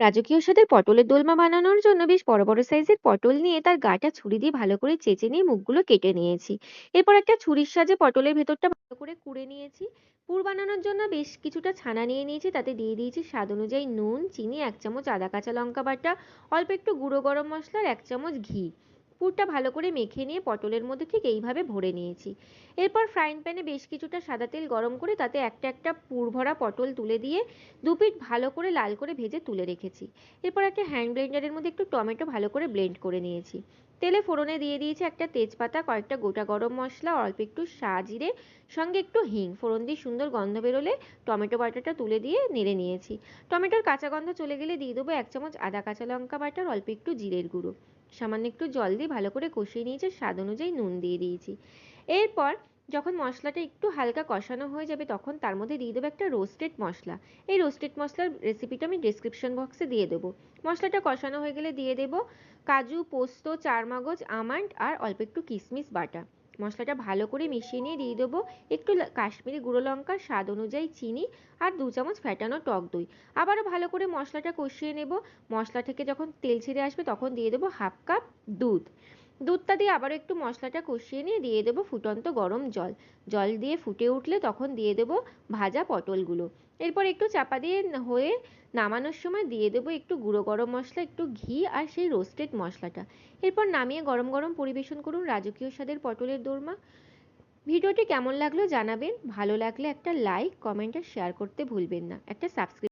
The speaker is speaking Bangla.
রাজকীয় স্বাদের পটলের দোলমা বানানোর জন্য বেশ বড় বড় সাইজের পটল নিয়ে তার গাটা ছুরি দিয়ে ভালো করে চেঁচে নিয়ে মুখগুলো কেটে নিয়েছি। এরপর একটা ছুরির সাহায্যে পটলের ভেতরটা ভালো করে কুড়ে নিয়েছি। পুর বানানোর জন্য বেশ কিছুটা ছানা নিয়ে নিয়েছি, তাতে দিয়ে দিয়েছি স্বাদ অনুযায়ী নুন, চিনি, এক চামচ আদা কাঁচা লঙ্কা বাটা, অল্প একটু গুঁড়ো গরম মশলা আর এক চামচ ঘি। পুরটা ভালো করে মেখে নিয়ে পটলের মধ্যে ঠিক এইভাবে ভরে নিয়েছি। এরপর ফ্রাইং প্যানে বেশ কিছুটা সাদা তেল গরম করে তাতে একটা একটা পুর ভরা পটল তুলে দিয়ে দু পিঠ ভালো করে লাল করে ভেজে তুলে রেখেছি। এরপর একটা হ্যান্ড ব্লেন্ডারের মধ্যে একটু টমেটো ভালো করে ব্লেন্ড করে নিয়েছি। তেলে ফোড়নে দিয়ে দিয়েছি একটা তেজপাতা, কয়েকটা গোটা গরম মশলা, অল্প একটু জিরে সঙ্গে একটু হিং। ফোড়ন দিয়ে সুন্দর গন্ধ বেরোলে টমেটো বাটাটা তুলে দিয়ে নেড়ে নিয়েছি। টমেটোর কাঁচা গন্ধ চলে গেলে দিয়ে দেবো এক চামচ আদা কাঁচা লঙ্কা বাটার, অল্প একটু জিরের গুঁড়ো। সামান্য একটু জল দিয়ে ভালো করে কষিয়ে নিয়েছি স্বাদ অনুযায়ী নুন দিয়ে দিয়েছি। এরপর যখন মশলাটা একটু হালকা কষানো হয়ে যাবে, তখন তার মধ্যে দিয়ে দেবো একটা রোস্টেড মশলা। এই রোস্টেড মশলার রেসিপিটা আমি ডিসক্রিপশন বক্সে দিয়ে দেবো। মশলাটা কষানো হয়ে গেলে দিয়ে দেবো কাজু, পোস্ত, চারমগজ, আমন্ড, আর অল্প একটু কিশমিশ বাটা। মশলাটা ভালো করে মিশিয়ে নিয়ে দিয়ে দেবো একটু কাশ্মীরি গুঁড়ো লঙ্কা স্বাদ অনুযায়ী চিনি আর দু চামচ ফেটানো টক দই। আবারও ভালো করে মশলাটা কষিয়ে নেব। মশলা থেকে যখন তেল ছেড়ে আসবে তখন দিয়ে দেবো হাফ কাপ দুধ। দুধটা দিয়ে আবার একটু মশলাটা কষিয়ে নিয়ে দিয়ে দেবো ফুটন্ত গরম জল। জল দিয়ে ফুটে উঠলে তখন দিয়ে দেবো ভাজা পটলগুলো। এরপর একটু চাপা দিয়ে হয়ে নামানোর সময় দিয়ে দেবো একটু গুঁড়ো গরম মশলা, একটু ঘি আর সেই রোস্টেড মশলাটা। এরপর নামিয়ে গরম গরম পরিবেশন করুন রাজকীয় স্বাদের পটলের দোরমা। ভিডিওটি কেমন লাগল জানাবেন। ভালো লাগলে একটা লাইক কমেন্ট আর শেয়ার করতে ভুলবেন না। একটা সাবস্ক্রাইব